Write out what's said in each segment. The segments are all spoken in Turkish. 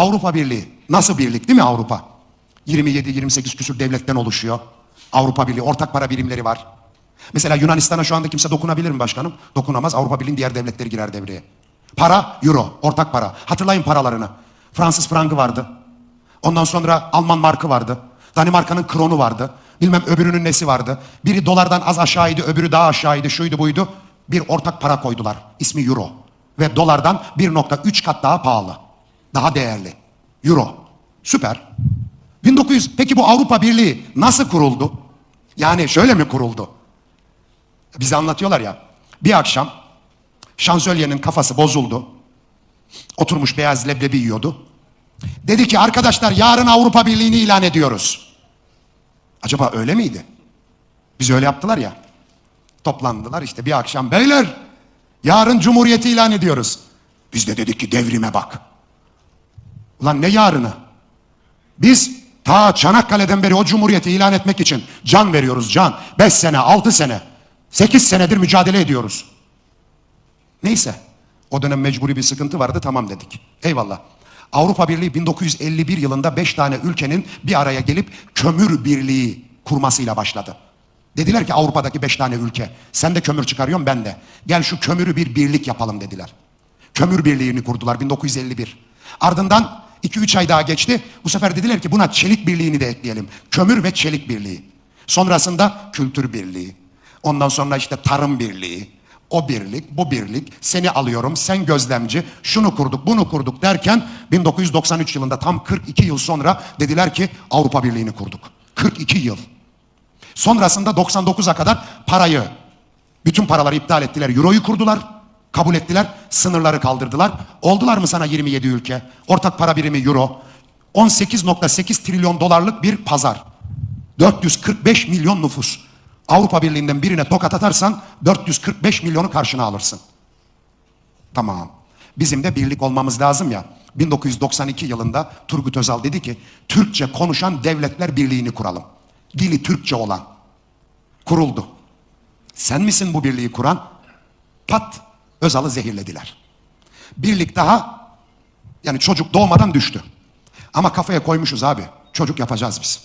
Avrupa Birliği. Nasıl birlik değil mi Avrupa? 27-28 küsür devletten oluşuyor. Avrupa Birliği ortak para birimleri var. Mesela Yunanistan'a şu anda kimse dokunabilir mi başkanım? Dokunamaz. Avrupa Birliği'nin diğer devletleri girer devreye. Para, euro, ortak para. Hatırlayın paralarını. Fransız frangı vardı. Ondan sonra Alman markı vardı. Danimarka'nın kronu vardı. Bilmem öbürünün nesi vardı. Biri dolardan az aşağıydı, öbürü daha aşağıydı, şuydu buydu. Bir ortak para koydular. İsmi euro. Ve dolardan 1.3 kat daha pahalı. Daha değerli. Euro. Süper. 1900 peki bu Avrupa Birliği nasıl kuruldu? Yani şöyle mi kuruldu? Bize anlatıyorlar ya. Bir akşam şansölyenin kafası bozuldu. Oturmuş beyaz leblebi yiyordu. Dedi ki arkadaşlar yarın Avrupa Birliği'ni ilan ediyoruz. Acaba öyle miydi? Biz öyle yaptılar ya. Toplandılar işte bir akşam beyler yarın Cumhuriyeti ilan ediyoruz. Biz de dedik ki devrime bak. Ulan ne yarını? Biz ta Çanakkale'den beri o cumhuriyeti ilan etmek için can veriyoruz can. Beş sene, altı sene, sekiz senedir mücadele ediyoruz. Neyse. O dönem mecburi bir sıkıntı vardı tamam dedik. Eyvallah. Avrupa Birliği 1951 yılında beş tane ülkenin bir araya gelip kömür birliği kurmasıyla başladı. Dediler ki Avrupa'daki beş tane ülke sen de kömür çıkarıyorsun ben de. Gel şu kömürü bir birlik yapalım dediler. Kömür birliğini kurdular 1951. Ardından 2-3 ay daha geçti. Bu sefer dediler ki buna çelik birliğini de ekleyelim. Kömür ve çelik birliği. Sonrasında kültür birliği. Ondan sonra işte tarım birliği. O birlik, bu birlik, seni alıyorum, sen gözlemci, şunu kurduk, bunu kurduk derken 1993 yılında tam 42 yıl sonra dediler ki Avrupa Birliği'ni kurduk. 42 yıl. Sonrasında 99'a kadar parayı, bütün paraları iptal ettiler. Euro'yu kurdular, kabul ettiler, sınırları kaldırdılar. Oldular mı sana 27 ülke? Ortak para birimi Euro. 18.8 trilyon dolarlık bir pazar. 445 milyon nüfus. Avrupa Birliği'nden birine tokat atarsan 445 milyonu karşına alırsın. Tamam. Bizim de birlik olmamız lazım ya. 1992 yılında Turgut Özal dedi ki Türkçe konuşan devletler birliğini kuralım. Dili Türkçe olan. Kuruldu. Sen misin bu birliği kuran? Pat Özal'ı zehirlediler. Birlik daha yani çocuk doğmadan düştü. Ama kafaya koymuşuz abi. Çocuk yapacağız biz.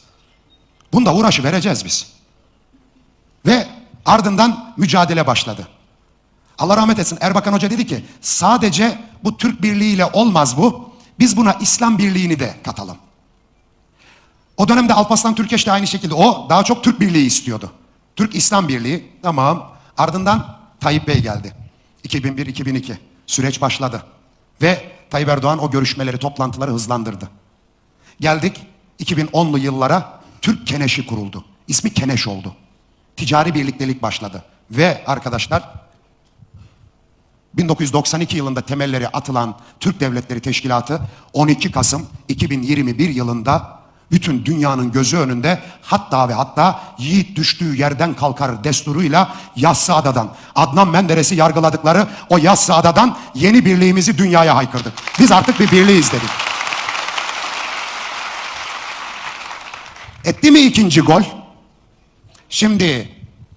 Bunda uğraşı vereceğiz biz. Ve ardından mücadele başladı. Allah rahmet etsin Erbakan Hoca dedi ki sadece bu Türk birliğiyle olmaz bu. Biz buna İslam birliğini de katalım. O dönemde Alparslan Türkeş de aynı şekilde o daha çok Türk birliği istiyordu. Türk İslam Birliği tamam. Ardından Tayyip Bey geldi. 2001-2002 süreç başladı. Ve Tayyip Erdoğan o görüşmeleri, toplantıları hızlandırdı. Geldik 2010'lu yıllara Türk Keneşi kuruldu. İsmi Keneş oldu. Ticari birliktelik başladı. Ve arkadaşlar 1992 yılında temelleri atılan Türk Devletleri Teşkilatı 12 Kasım 2021 yılında bütün dünyanın gözü önünde hatta ve hatta yiğit düştüğü yerden kalkar desturuyla Yassıada'dan Adnan Menderes'i yargıladıkları o Yassıada'dan yeni birliğimizi dünyaya haykırdık. Biz artık bir birliğiz dedik. Etti mi ikinci gol? Şimdi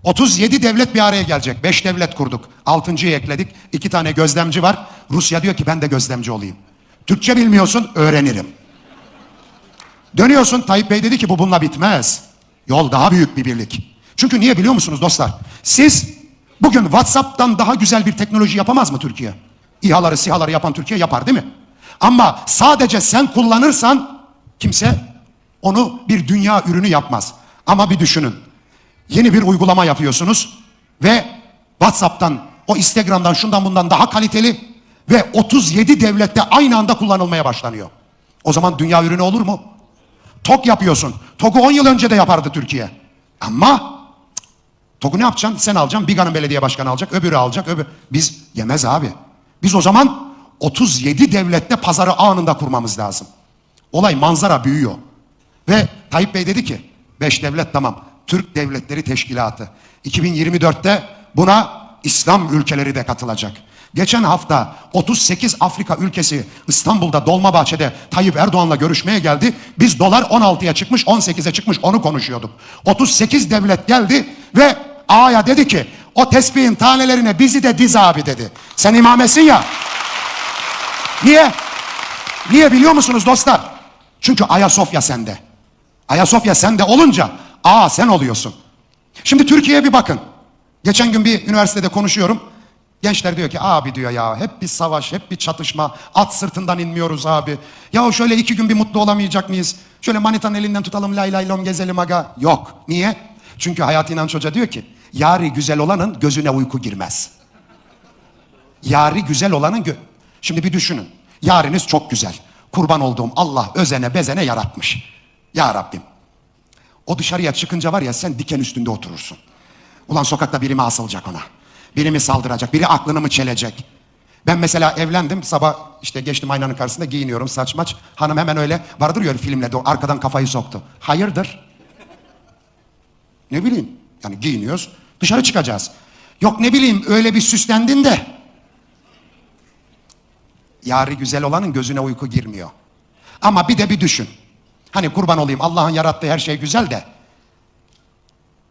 37 devlet bir araya gelecek. 5 devlet kurduk. 6.yı ekledik. 2 tane gözlemci var. Rusya diyor ki ben de gözlemci olayım. Türkçe bilmiyorsun öğrenirim. Dönüyorsun Tayyip Bey dedi ki bu bununla bitmez. Yol daha büyük bir birlik. Çünkü niye biliyor musunuz dostlar? Siz bugün WhatsApp'tan daha güzel bir teknoloji yapamaz mı Türkiye? İHA'ları SİHA'ları yapan Türkiye yapar değil mi? Ama sadece sen kullanırsan kimse onu bir dünya ürünü yapmaz. Ama bir düşünün. Yeni bir uygulama yapıyorsunuz ve WhatsApp'tan, o Instagram'dan, şundan bundan daha kaliteli ve 37 devlette aynı anda kullanılmaya başlanıyor. O zaman dünya ürünü olur mu? TOG yapıyorsun. TOG'u 10 yıl önce de yapardı Türkiye. Ama TOG'u ne yapacaksın? Sen alacaksın, Biga'nın belediye başkanı alacak, öbürü alacak, öbürü. Biz yemez abi. Biz o zaman 37 devlette pazarı anında kurmamız lazım. Olay manzara büyüyor. Ve Tayyip Bey dedi ki, beş devlet tamam. Türk Devletleri Teşkilatı. 2024'te buna İslam ülkeleri de katılacak. Geçen hafta 38 Afrika ülkesi İstanbul'da Dolmabahçe'de Tayyip Erdoğan'la görüşmeye geldi. Biz dolar 16'ya çıkmış 18'e çıkmış onu konuşuyorduk. 38 devlet geldi ve A'ya dedi ki o tespihin tanelerine bizi de diz abi dedi. Sen imamesin ya. Niye? Niye biliyor musunuz dostlar? Çünkü Ayasofya sende. Ayasofya sende olunca aa sen oluyorsun. Şimdi Türkiye'ye bir bakın. Geçen gün bir üniversitede konuşuyorum. Gençler diyor ki abi diyor ya hep bir savaş, hep bir çatışma. At sırtından inmiyoruz abi. Ya şöyle iki gün bir mutlu olamayacak mıyız? Şöyle manitanın elinden tutalım lay lay lom gezelim aga. Yok. Niye? Çünkü Hayati İnanç Hoca diyor ki yari güzel olanın gözüne uyku girmez. Yari güzel olanın gö... Şimdi bir düşünün. Yariniz çok güzel. Kurban olduğum Allah özene bezene yaratmış. Ya Rabbim. O dışarıya çıkınca var ya sen diken üstünde oturursun. Ulan sokakta biri mi asılacak ona? Biri mi saldıracak? Biri aklını mı çelecek? Ben mesela evlendim. Sabah işte geçtim aynanın karşısında giyiniyorum saç maç. Hanım hemen öyle vardır ya öyle filmlerde o arkadan kafayı soktu. Hayırdır? Ne bileyim. Yani giyiniyoruz. Dışarı çıkacağız. Yok ne bileyim öyle bir süslendin de. Yarı güzel olanın gözüne uyku girmiyor. Ama bir de bir düşün. Hani kurban olayım Allah'ın yarattığı her şey güzel de.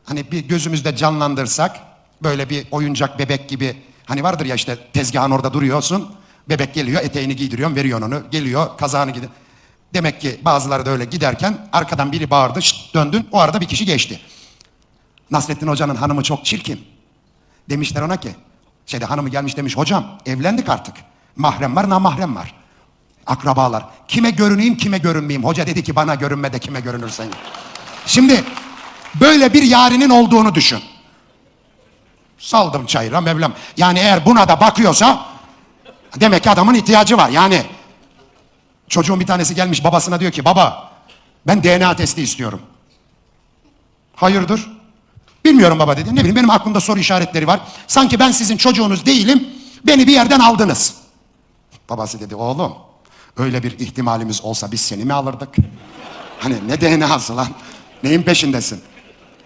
Hani bir gözümüzde canlandırsak böyle bir oyuncak bebek gibi hani vardır ya işte tezgahın orada duruyorsun. Bebek geliyor eteğini giydiriyorsun veriyorsun onu. Geliyor kazağını gidiyor. Demek ki bazıları da öyle giderken arkadan biri bağırdı şşt, döndün o arada bir kişi geçti. Nasrettin Hoca'nın hanımı çok çirkin. Demişler ona ki şeyde hanımı gelmiş demiş hocam evlendik artık. Mahrem var namahrem var. Akrabalar. Kime görüneyim kime görünmeyeyim. Hoca dedi ki bana görünme de kime görünürsen. Şimdi böyle bir yarinin olduğunu düşün. Saldım çayıra Mevlam. Yani eğer buna da bakıyorsa demek ki adamın ihtiyacı var. Yani çocuğun bir tanesi gelmiş babasına diyor ki baba ben DNA testi istiyorum. Hayırdır? Bilmiyorum baba dedi. Ne bileyim benim aklımda soru işaretleri var. Sanki ben sizin çocuğunuz değilim. Beni bir yerden aldınız. Babası dedi oğlum öyle bir ihtimalimiz olsa biz seni mi alırdık? Hani ne DNA'sı lan? Neyin peşindesin?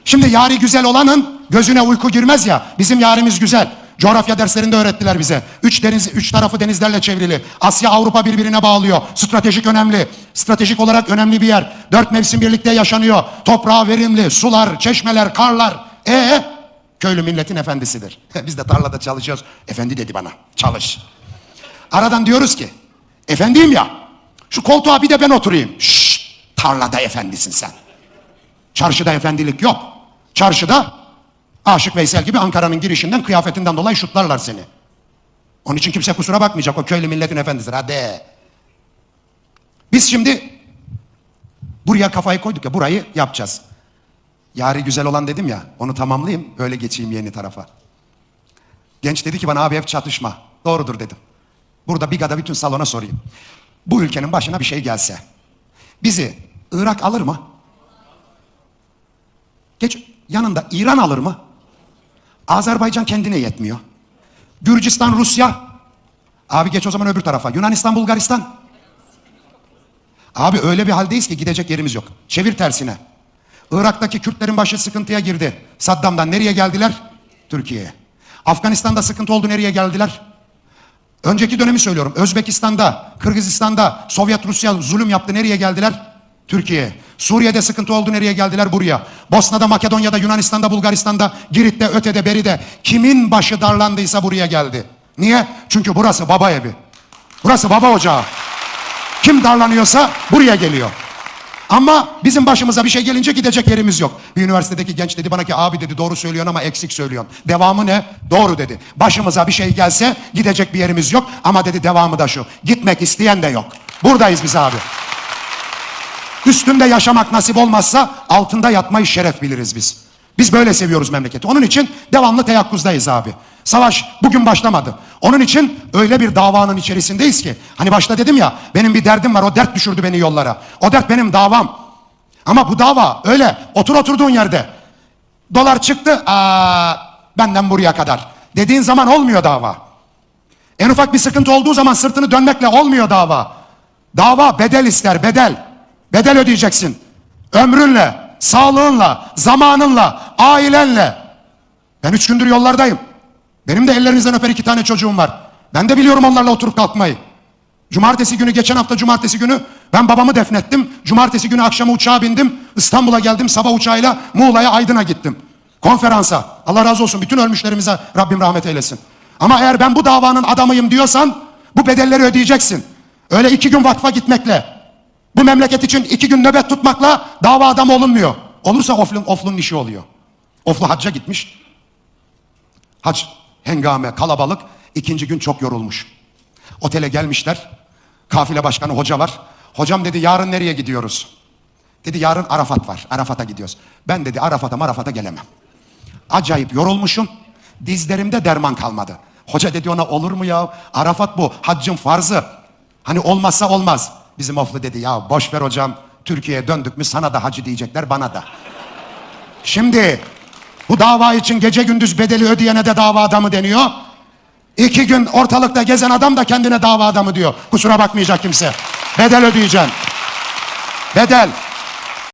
Şimdi yari güzel olanın gözüne uyku girmez ya. Bizim yarimiz güzel. Coğrafya derslerinde öğrettiler bize. Üç deniz, üç tarafı denizlerle çevrili. Asya, Avrupa birbirine bağlıyor. Stratejik önemli. Stratejik olarak önemli bir yer. Dört mevsim birlikte yaşanıyor. Toprağı verimli, sular, çeşmeler, karlar. E köylü milletin efendisidir. Biz de tarlada çalışıyoruz. Efendi dedi bana. Çalış. Aradan diyoruz ki, efendiyim ya, şu koltuğa bir de ben oturayım. Şşş, tarlada efendisin sen. Çarşıda efendilik yok. Çarşıda Aşık Veysel gibi Ankara'nın girişinden kıyafetinden dolayı şutlarlar seni. Onun için kimse kusura bakmayacak. O köylü milletin efendisidir. Hadi. Biz şimdi buraya kafayı koyduk ya burayı yapacağız. Yari güzel olan dedim ya onu tamamlayayım öyle geçeyim yeni tarafa. Genç dedi ki bana abi hep çatışma. Doğrudur dedim. Burada Biga'da bütün salona sorayım. Bu ülkenin başına bir şey gelse. Bizi Irak alır mı? Geç yanında İran alır mı? Azerbaycan kendine yetmiyor. Gürcistan, Rusya. Abi geç o zaman öbür tarafa. Yunanistan, Bulgaristan. Abi öyle bir haldeyiz ki gidecek yerimiz yok. Çevir tersine. Irak'taki Kürtlerin başı sıkıntıya girdi. Saddam'dan nereye geldiler? Türkiye'ye. Afganistan'da sıkıntı oldu nereye geldiler? Önceki dönemi söylüyorum. Özbekistan'da, Kırgızistan'da Sovyet Rusya zulüm yaptı nereye geldiler? Türkiye. Suriye'de sıkıntı oldu nereye geldiler? Buraya. Bosna'da, Makedonya'da, Yunanistan'da, Bulgaristan'da, Girit'te, Öte'de, Beri'de kimin başı darlandıysa buraya geldi. Niye? Çünkü burası baba evi. Burası baba ocağı. Kim darlanıyorsa buraya geliyor. Ama bizim başımıza bir şey gelince gidecek yerimiz yok. Bir üniversitedeki genç dedi bana ki abi dedi doğru söylüyorsun ama eksik söylüyorsun. Devamı ne? Doğru dedi. Başımıza bir şey gelse gidecek bir yerimiz yok ama dedi devamı da şu. Gitmek isteyen de yok. Buradayız biz abi. Üstünde yaşamak nasip olmazsa altında yatmayı şeref biliriz biz. Biz böyle seviyoruz memleketi. Onun için devamlı teyakkuzdayız abi. Savaş bugün başlamadı. Onun için öyle bir davanın içerisindeyiz ki. Hani başta dedim ya benim bir derdim var o dert düşürdü beni yollara. O dert benim davam. Ama bu dava öyle otur oturduğun yerde. Dolar çıktı aa, benden buraya kadar. Dediğin zaman olmuyor dava. En ufak bir sıkıntı olduğu zaman sırtını dönmekle olmuyor dava. Dava bedel ister bedel. Bedel ödeyeceksin. Ömrünle, sağlığınla, zamanınla, ailenle. Ben üç gündür yollardayım. Benim de ellerinizden öper iki tane çocuğum var. Ben de biliyorum onlarla oturup kalkmayı. Cumartesi günü, geçen hafta cumartesi günü ben babamı defnettim. Cumartesi günü akşamı uçağa bindim. İstanbul'a geldim sabah uçağıyla Muğla'ya Aydın'a gittim. Konferansa. Allah razı olsun bütün ölmüşlerimize Rabbim rahmet eylesin. Ama eğer ben bu davanın adamıyım diyorsan bu bedelleri ödeyeceksin. Öyle iki gün vakfa gitmekle, bu memleket için iki gün nöbet tutmakla dava adamı olunmuyor. Olursa oflun, oflunun işi oluyor. Oflu hacca gitmiş. Hac hengame kalabalık. ikinci gün çok yorulmuş. Otele gelmişler. Kafile başkanı hoca var. Hocam dedi yarın nereye gidiyoruz? Dedi yarın Arafat var. Arafat'a gidiyoruz. Ben dedi Arafat'a Marafat'a gelemem. Acayip yorulmuşum. Dizlerimde derman kalmadı. Hoca dedi ona olur mu ya? Arafat bu. Haccın farzı. Hani olmazsa olmaz. Bizim oflu dedi ya boş ver hocam. Türkiye'ye döndük mü sana da hacı diyecekler bana da. Şimdi bu dava için gece gündüz bedeli ödeyene de dava adamı deniyor. İki gün ortalıkta gezen adam da kendine dava adamı diyor. Kusura bakmayacak kimse. Bedel ödeyeceksin. Bedel.